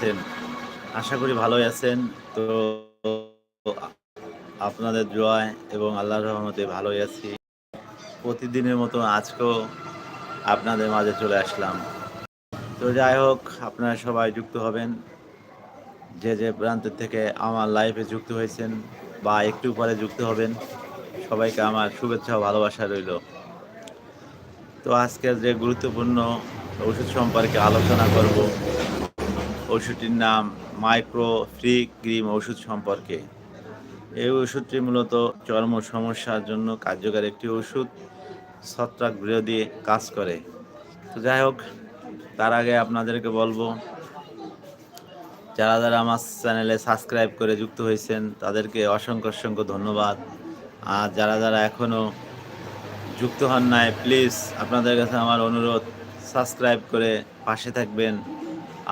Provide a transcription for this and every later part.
আছেন। আশা করি ভালোই আছেন। তো আপনাদের দোয়ায় এবং আল্লাহর রহমতে ভালোই আছি। প্রতিদিনের মতো আজকেও আপনাদের মাঝে চলে আসলাম। তো যাই হোক, আপনারা সবাই যুক্ত হবেন। যে যে প্রান্তের থেকে আমার লাইফে যুক্ত হয়েছেন বা একটু পরে যুক্ত হবেন, সবাইকে আমার শুভেচ্ছা ও ভালোবাসা রইল। তো আজকের যে গুরুত্বপূর্ণ ওষুধ সম্পর্কে আলোচনা করব ওষুধটির নাম মাইক্রো ফ্রি ক্রিম ওষুধ সম্পর্কে। এই ওষুধটি মূলত চর্ম সমস্যার জন্য কার্যকর একটি ওষুধ ছত্রাক বিরোধী কাজ করে। তো যাই হোক, তার আগে আপনাদেরকে বলব, যারা যারা আমার চ্যানেলে সাবস্ক্রাইব করে যুক্ত হয়েছেন, তাদেরকে অসংখ্য অসংখ্য ধন্যবাদ। আর যারা যারা এখনও যুক্ত হন নাই, প্লিজ আপনাদের কাছে আমার অনুরোধ, সাবস্ক্রাইব করে পাশে থাকবেন।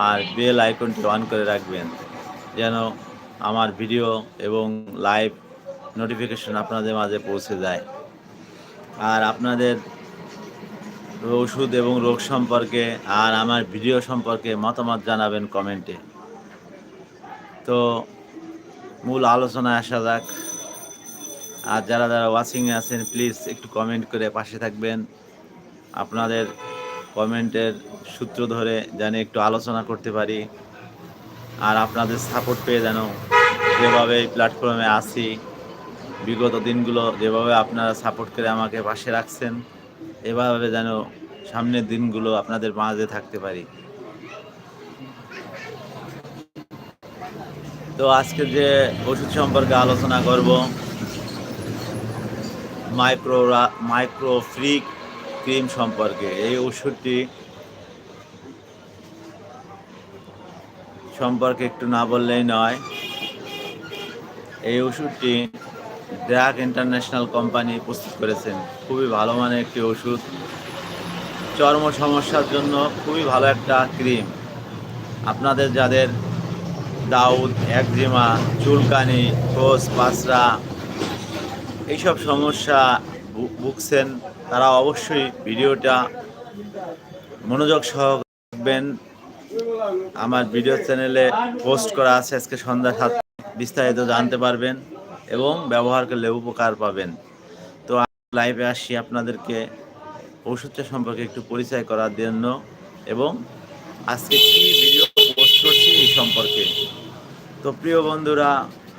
আর বেল আইকনটি অন করে রাখবেন, যেন আমার ভিডিও এবং লাইভ নোটিফিকেশন আপনাদের মাঝে পৌঁছে যায়। আর আপনাদের ওষুধ এবং রোগ সম্পর্কে আর আমার ভিডিও সম্পর্কে মতামত জানাবেন কমেন্টে। তো মূল আলোচনায় আসা যাক। আর যারা যারা ওয়াচিংয়ে আছেন প্লিজ একটু কমেন্ট করে পাশে থাকবেন। আপনাদের কমেন্টের সূত্র ধরে যেন একটু আলোচনা করতে পারি আর আপনাদের সাপোর্ট পেয়ে যেন যেভাবে এই প্ল্যাটফর্মে আসি বিগত দিনগুলো যেভাবে আপনারা সাপোর্ট করে আমাকে পাশে রাখছেন, এভাবে যেন সামনের দিনগুলো আপনাদের মাঝে থাকতে পারি। তো আজকে যে ওষুধ সম্পর্কে আলোচনা করব মাইক্রো মাইক্রো ফ্রি ক্রিম সম্পর্কে, এই ওষুধটি সম্পর্কে একটু না বললেই নয়। এই ওষুধটি ড্রাগ ইন্টারন্যাশনাল কোম্পানি প্রস্তুত করেছেন। খুবই ভালো মানের একটি ওষুধ। চর্ম সমস্যার জন্য খুবই ভালো একটা ক্রিম। আপনাদের যাদের দাউদ, একজিমা, চুলকানি খোস পাসরা এইসব সমস্যা ভুগছেন তারা অবশ্যই ভিডিওটা মনোযোগ সহ আমার ভিডিও চ্যানেলে পোস্ট করা আছে, আজকে সন্ধ্যা সাত বিস্তারিত জানতে পারবেন এবং ব্যবহার করলে উপকার পাবেন। তো লাইভে আসি আপনাদেরকে ওষুধটা সম্পর্কে একটু পরিচয় করার জন্য এবং আজকে কি ভিডিও পোস্ট করছি এই সম্পর্কে। তো প্রিয় বন্ধুরা,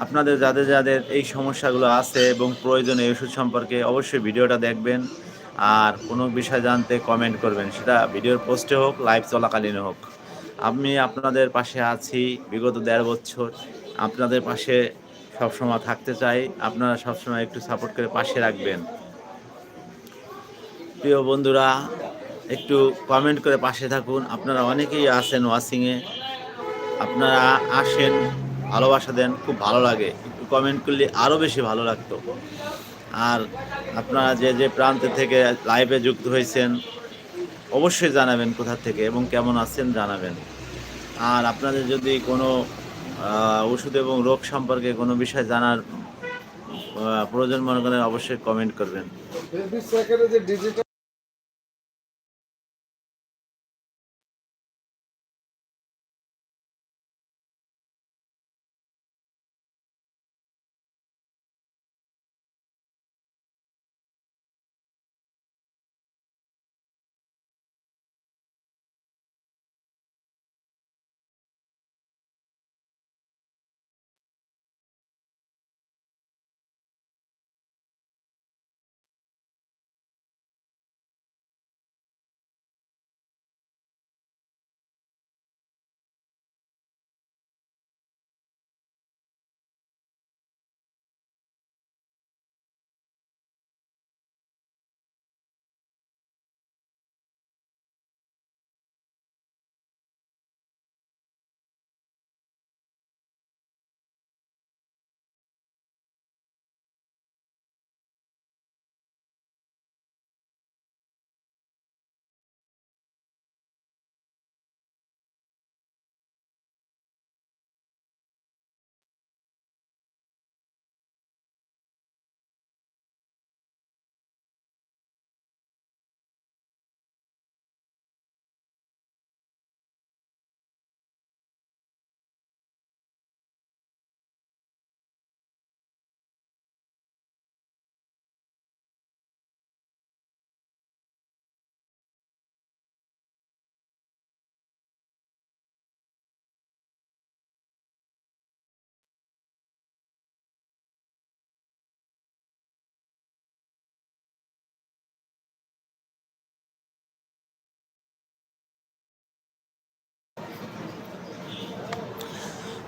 আপনাদের যাদের যাদের এই সমস্যাগুলো আছে এবং প্রয়োজন ওষুধ সম্পর্কে অবশ্যই ভিডিওটা দেখবেন। আর কোনো বিষয় জানতে কমেন্ট করবেন, সেটা ভিডিওর পোস্টে হোক লাইভ চলাকালীন হোক। আমি আপনাদের পাশে আছি বিগত দেড় বছর। আপনাদের পাশে সবসময় থাকতে চাই। আপনারা সবসময় একটু সাপোর্ট করে পাশে রাখবেন। প্রিয় বন্ধুরা, একটু কমেন্ট করে পাশে থাকুন। আপনারা অনেকেই আছেন ওয়াচিংয়ে আপনারা আসেন, ভালোবাসা দেন, খুব ভালো লাগে। একটু কমেন্ট করলে আরও বেশি ভালো লাগতো। আর আপনারা যে যে প্রান্তে থেকে লাইভে যুক্ত হয়েছেন, অবশ্যই জানাবেন কোথা থেকে এবং কেমন আছেন জানাবেন। আর আপনাদের যদি কোনো ওষুধ এবং রোগ সম্পর্কে কোনো বিষয় জানার প্রয়োজন মনে করেন অবশ্যই কমেন্ট করবেন।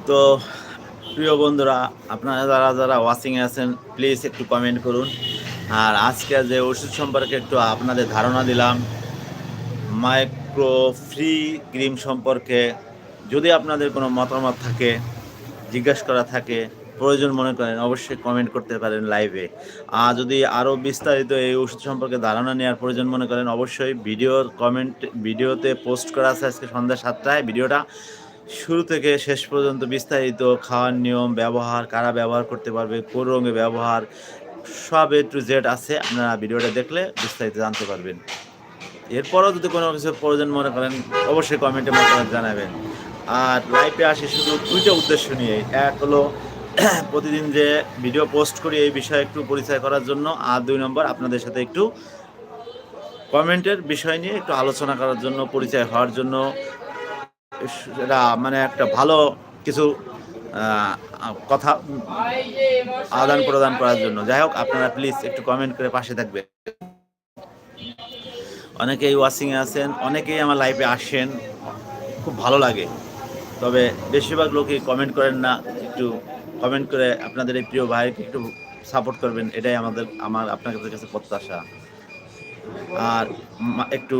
তো প্রিয় বন্ধুরা, আপনারা যারা যারা ওয়াচিংয়ে আছেন প্লিজ একটু কমেন্ট করুন। আর আজকে যে ওষুধ সম্পর্কে একটু আপনাদের ধারণা দিলাম মাইক্রো ফ্রি ক্রিম সম্পর্কে যদি আপনাদের কোনো মতামত থাকে, জিজ্ঞাসা করা থাকে, প্রয়োজন মনে করেন, অবশ্যই কমেন্ট করতে পারেন লাইভে আর যদি আরও বিস্তারিত এই ওষুধ সম্পর্কে ধারণা নেওয়ার প্রয়োজন মনে করেন, অবশ্যই ভিডিওর কমেন্ট ভিডিওতে পোস্ট করা আছে আজকে সন্ধ্যা সাতটায় ভিডিওটা শুরু থেকে শেষ পর্যন্ত বিস্তারিত খাওয়ার নিয়ম, ব্যবহার, কারা ব্যবহার করতে পারবে, কোন রঙে ব্যবহার, সব এ টু জেড আছে। আপনারা ভিডিওটা দেখলে বিস্তারিত জানতে পারবেন। এরপরও যদি কোনো কিছু প্রয়োজন মনে করেন, অবশ্যই কমেন্টে মতামত জানাবেন। আর লাইভে আসি শুধু দুইটা উদ্দেশ্য নিয়ে এক হলো, প্রতিদিন যে ভিডিও পোস্ট করি এই বিষয়ে একটু পরিচয় করার জন্য। আর দুই নম্বর, আপনাদের সাথে একটু কমেন্টের বিষয় নিয়ে একটু আলোচনা করার জন্য, পরিচয় হওয়ার জন্য। সেটা মানে একটা ভালো কিছু কথা আদান প্রদান করার জন্য। যাই হোক, আপনারা প্লিজ একটু কমেন্ট করে পাশে থাকবেন। অনেকেই ওয়াচিংয়ে আছেন, অনেকেই আমার লাইফে আসেন, খুব ভালো লাগে। তবে বেশিরভাগ লোকই কমেন্ট করেন না, একটু কমেন্ট করে আপনাদের এই প্রিয় ভাইকে একটু সাপোর্ট করবেন, এটাই আমাদের, আমার, আপনাদের কাছে প্রত্যাশা। আর একটু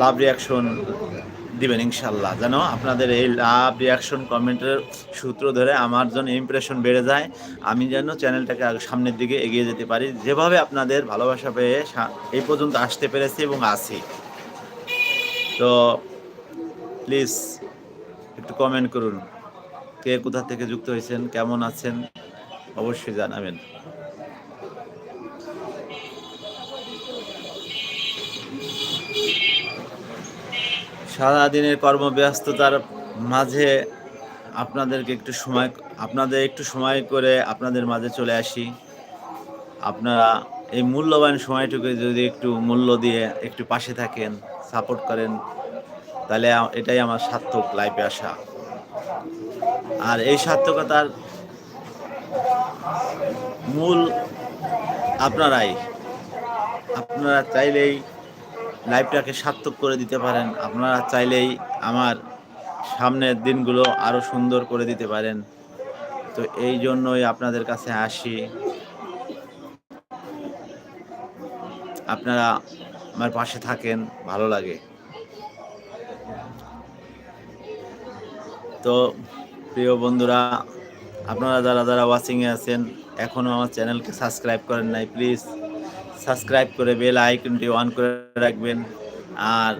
লাভ রিয়াকশন দিবেন ইনশাল্লাহ। যেন আপনাদের এই লাভ রিয়াকশন কমেন্টের সূত্র ধরে আমার জন্য ইমপ্রেশন বেড়ে যায়, আমি যেন চ্যানেলটাকে সামনের দিকে এগিয়ে যেতে পারি। যেভাবে আপনাদের ভালোবাসা পেয়ে এই পর্যন্ত আসতে পেরেছি এবং আছি। তো প্লিজ একটু কমেন্ট করুন। কে কোথা থেকে যুক্ত হয়েছেন, কেমন আছেন? অবশ্যই জানাবেন। সারাদিনের কর্মব্যস্ততার মাঝে আপনাদেরকে একটু সময়, আপনাদের একটু সময় করে আপনাদের মাঝে চলে আসি। আপনারা এই মূল্যবান সময়টুকু যদি একটু মূল্য দিয়ে একটু পাশে থাকেন, সাপোর্ট করেন, তাহলে এটাই আমার সার্থক লাইফে আসা। আর এই সার্থকতার মূল আপনারাই। আপনারা চাইলেই লাইফটাকে সার্থক করে দিতে পারেন। আপনারা চাইলেই আমার সামনের দিনগুলো আরও সুন্দর করে দিতে পারেন। তো এই জন্যই আপনাদের কাছে আসি। আপনারা আমার পাশে থাকেন, ভালো লাগে। তো প্রিয় বন্ধুরা, আপনারা যারা যারা ওয়াচিংয়ে আছেন এখনও আমার চ্যানেলকে সাবস্ক্রাইব করেন নাই প্লিজ সাবস্ক্রাইব করে বেল আইকনটি অন করে রাখবেন। আর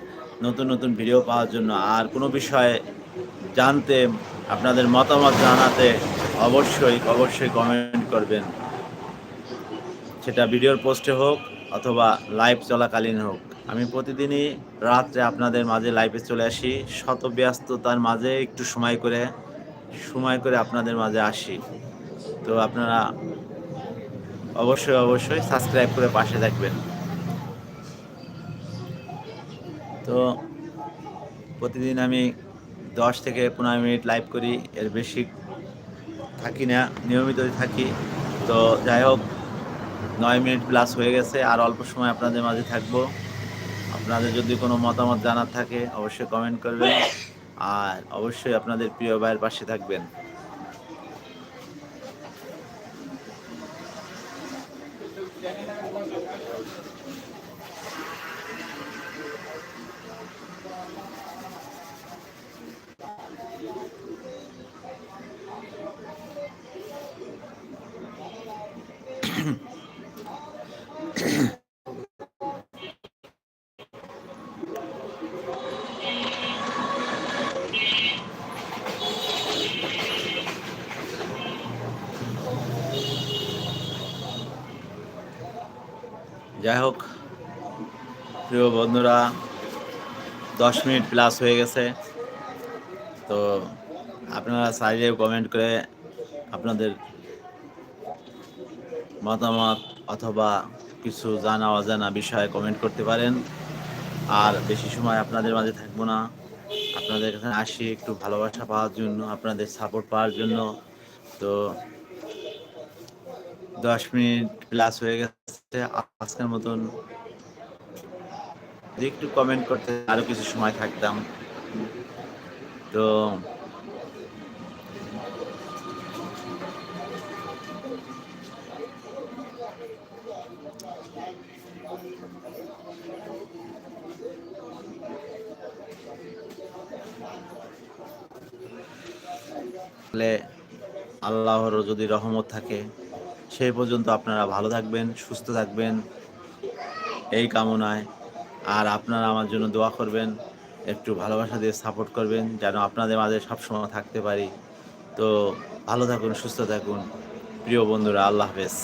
নতুন নতুন ভিডিও পাওয়ার জন্য আর কোনো বিষয়ে জানতে আপনাদের মতামত জানাতে অবশ্যই অবশ্যই কমেন্ট করবেন। সেটা ভিডিওর পোস্টে হোক অথবা লাইভ চলাকালীন হোক। আমি প্রতিদিনই রাত্রে আপনাদের মাঝে লাইভে চলে আসি। শত ব্যস্ততার মাঝে একটু সময় করে সময় করে আপনাদের মাঝে আসি। তো আপনারা অবশ্যই অবশ্যই সাবস্ক্রাইব করে পাশে থাকবেন। তো প্রতিদিন আমি দশ থেকে পনেরো মিনিট লাইভ করি, এর বেশি থাকি না নিয়মিতই থাকি। তো যাই হোক, নয় মিনিট প্লাস হয়ে গেছে, আর অল্প সময় আপনাদের মাঝে থাকব। আপনাদের যদি কোনো মতামত জানার থাকে, অবশ্যই কমেন্ট করবেন। আর অবশ্যই আপনাদের প্রিয় ভাইয়ের পাশে থাকবেন। যাই হোক, প্রিয় বন্ধুরা, দশ মিনিট প্লাস হয়ে গেছে। তো আপনারা চাইলে কমেন্ট করে আপনাদের মতামত অথবা কিছু জানা অজানা বিষয়ে কমেন্ট করতে পারেন। আর বেশি সময় আপনাদের মাঝে থাকব না। আপনাদের কাছে আসি একটু ভালোবাসা পাওয়ার জন্য, আপনাদের সাপোর্ট পাওয়ার জন্য। তো দশ মিনিট প্লাস হয়ে গেছে। হচ্ছে আজকের মতন যদি একটু কমেন্ট করতে আরও কিছু সময় থাকতাম। তো আল্লাহর যদি রহমত থাকে সেই পর্যন্ত আপনারা ভালো থাকবেন, সুস্থ থাকবেন। এই কামনায় আর আপনারা আমার জন্য দোয়া করবেন, একটু ভালোবাসা দিয়ে সাপোর্ট করবেন, যেন আপনাদের মাঝে সবসময় থাকতে পারি। তো ভালো থাকুন, সুস্থ থাকুন। প্রিয় বন্ধুরা, আল্লাহ হাফেজ।